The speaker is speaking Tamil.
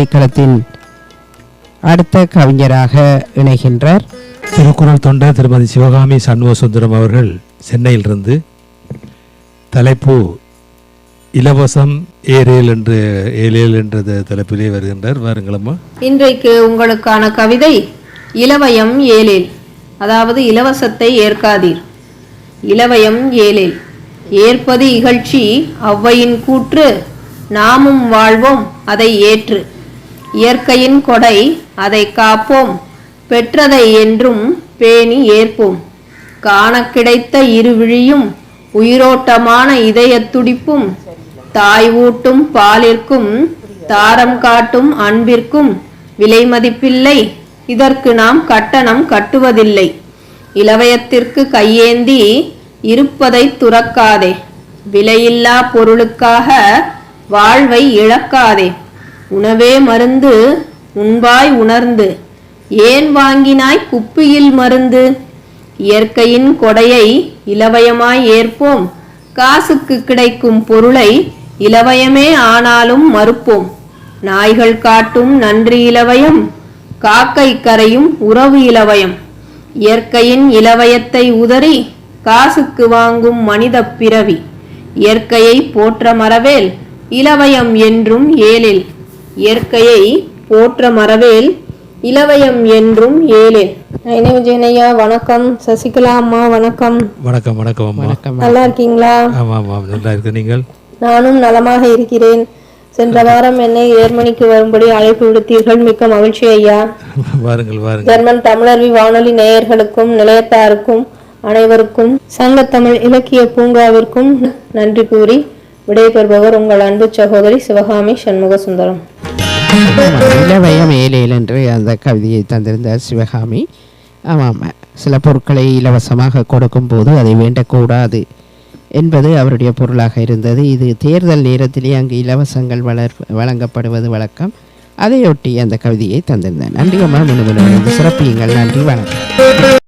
கவிதைக்களத்தின் அடுத்த கவிஞராக இணைகின்றார். திருக்குறள் தொண்டர் திருமதி சிவகாமி சண்முக சுந்தரம் அவர்கள் சென்னையிலிருந்து தலைப்பு இலவசம் ஏரேல் என்று ஏலேல் என்ற தலைப்பிலே வருகின்றார். வாருங்களம்மா இன்றைக்கு உங்களுக்கான கவிதை இலவயம் ஏழில் அதாவது இலவசத்தை ஏற்காதீர். இலவயம் ஏழில் ஏற்பது இகழ்ச்சி ஔவையின் கூற்று நாமும் வாழ்வோம் அதை ஏற்று. இயற்கையின் கொடை அதை காப்போம். பெற்றதை என்றும் பேணி ஏற்போம். காண கிடைத்த இருவிழியும் உயிரோட்டமான இதயத் துடிப்பும் தாய் ஊட்டும் பாலிற்கும் தாரம் காட்டும் அன்பிற்கும் விலை மதிப்பில்லை இதற்கு நாம் கட்டணம் கட்டுவதில்லை. இளவயத்திற்கு கையேந்தி இருப்பதை துறக்காதே. விலையில்லா பொருளுக்காக வாழ்வை இழக்காதே. உணவே மருந்து உண்பாய் உணர்ந்து. ஏன் வாங்கினாய் குப்பியில் மருந்து? இயற்கையின் கொடையை இலவயமாய் ஏற்போம். காசுக்கு கிடைக்கும் பொருளை இலவயமே ஆனாலும் மறுப்போம். நாய்கள் காட்டும் நன்றி இலவயம் காக்கை கரையும் உறவு இலவயம். இயற்கையின் இலவயத்தை உதறி காசுக்கு வாங்கும் மனித பிறவி. இயற்கையை போற்ற மறவேல் இலவயம் என்றும் ஏழில். இயற்கையை போற்ற மறவேல் இலவயம் என்றும் ஏழில் நைனி விஜயனையா வணக்கம். சசிகலா அம்மா வணக்கம். வணக்கம் வணக்கம் அம்மா. நல்லா இருக்கீங்களா? நல்லா இருக்கு. நீங்கள்? நானும் நலமாக இருக்கிறேன். சென்ற வாரம் என்னை ஜெர்மனிக்கு வரும்படி அழைப்பு விடுத்தீர்கள். மிக்க மகிழ்ச்சி ஐயா. வாருங்கள் வாருங்கள். ஜெர்மன் தமிழர்வி வானொலி நேயர்களுக்கும் நிலையத்தாருக்கும் அனைவருக்கும் சங்கத்தமிழ் இலக்கிய பூங்காவிற்கும் நன்றி கூறி விடைபெறுபவர் உங்கள் அன்பு சகோதரி சிவகாமி சண்முக சுந்தரம் இலவயம் ஏலேல் என்று அந்த கவிதையை தந்திருந்தார் சிவகாமி. ஆமாம் சில பொருட்களை இலவசமாக கொடுக்கும் போது அதை வேண்டக்கூடாது என்பது அவருடைய பொருளாக இருந்தது. இது தேர்தல் நேரத்திலே அங்கு இலவசங்கள் வளர் வழங்கப்படுவது வழக்கம். அதையொட்டி அந்த கவிதையை தந்திருந்தேன். நன்றி அம்மா மீண்டும் சிறப்பியுங்கள். நன்றி வணக்கம்.